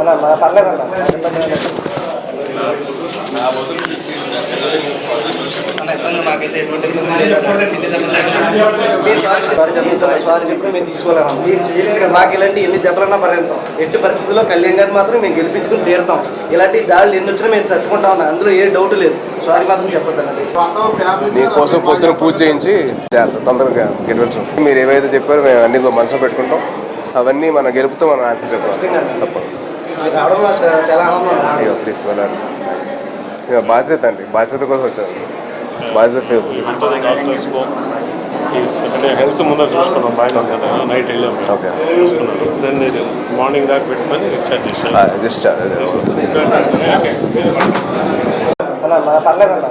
అన్న పర్లేదన్న మాకైతే ఎటువంటి మాకు ఇలాంటి ఎన్ని దెబ్బలన్నా పర్యంతం ఎట్టి పరిస్థితుల్లో కళ్యాణ్ గారిని మాత్రం మేము గెలిపించుకుని తీరుతాం. ఇలాంటి దాడులు ఎన్ని వచ్చినా మేము తట్టుకుంటాం అన్న. అందులో ఏ డౌట్ లేదు. సారీ మాత్రం చెప్పొద్దు అన్నది మీకోసం పొద్దున పూజ చేయించి జాగ్రత్త తొందరగా గెలవచ్చు మీరు ఏవైతే చెప్పారో మేము అన్ని మనసులో పెట్టుకుంటాం. అవన్నీ మన గెలుపుతో మనం ఖచ్చితంగా. తప్పదు చాలా ఆనందం. అయ్యో ప్లీజ్ వెళ్ళాలి ఇక బాధ్యత అండి. బాధ్యత కోసం వచ్చాను బాధ్యత అంటే హెల్త్ ముందర చూసుకున్నాం బాగా కదా. నైట్ వెళ్ళాం ఓకే చూసుకున్నాను. దెన్ నేను మార్నింగ్ దాకా పెట్టుకొని డిశ్చార్జ్ చేశాను. జస్ట్ అన్న నా పర్లేదన్న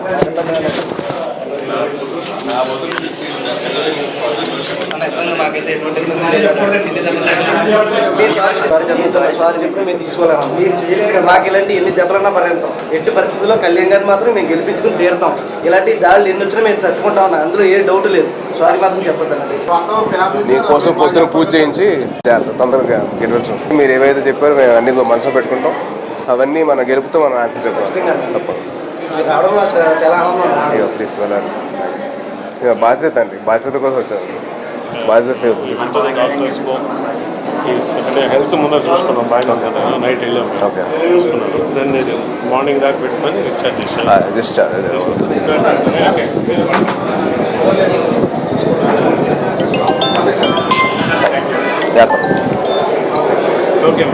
మాకు ఇలాంటి ఎన్ని దెబ్బలన్నా పర్యంతం ఎట్టి పరిస్థితుల్లో కళ్యాణ్ గారిని మాత్రం మేము గెలిపించుకుని తీరుతాం ఇలాంటి దాడులు ఎన్ని వచ్చినా మేము తట్టుకుంటా అన్న అందులో ఏ డౌట్ లేదు సారీ మాత్రం చెప్పొద్దు అన్నది పొద్దున పూజ చేయించి తొందరగా గెలవచ్చు మీరు ఏవైతే చెప్పారో మేము అన్ని మనసులో పెట్టుకుంటాం. అవన్నీ మన గెలుపుతో మనం ఆన్సర్ చెప్పాలి తప్పదు రావడం నాకు చాలా ఆనందం ఉంది. అయ్యో ప్లీజ్ వెళ్ళాలి ఇక బాధ్యత అండి. బాధ్యత కోసం వచ్చాను బాధ్యత అంటే హెల్త్ ముందర చూసుకున్నాం బాగా కదా నైట్ వెళ్ళాం ఓకే. చూసుకున్నాను దెన్ మార్నింగ్ దాకా పెట్టుకొని డిశ్చార్జ్ చేశాను జస్ట్ జాగ్రత్త ఓకే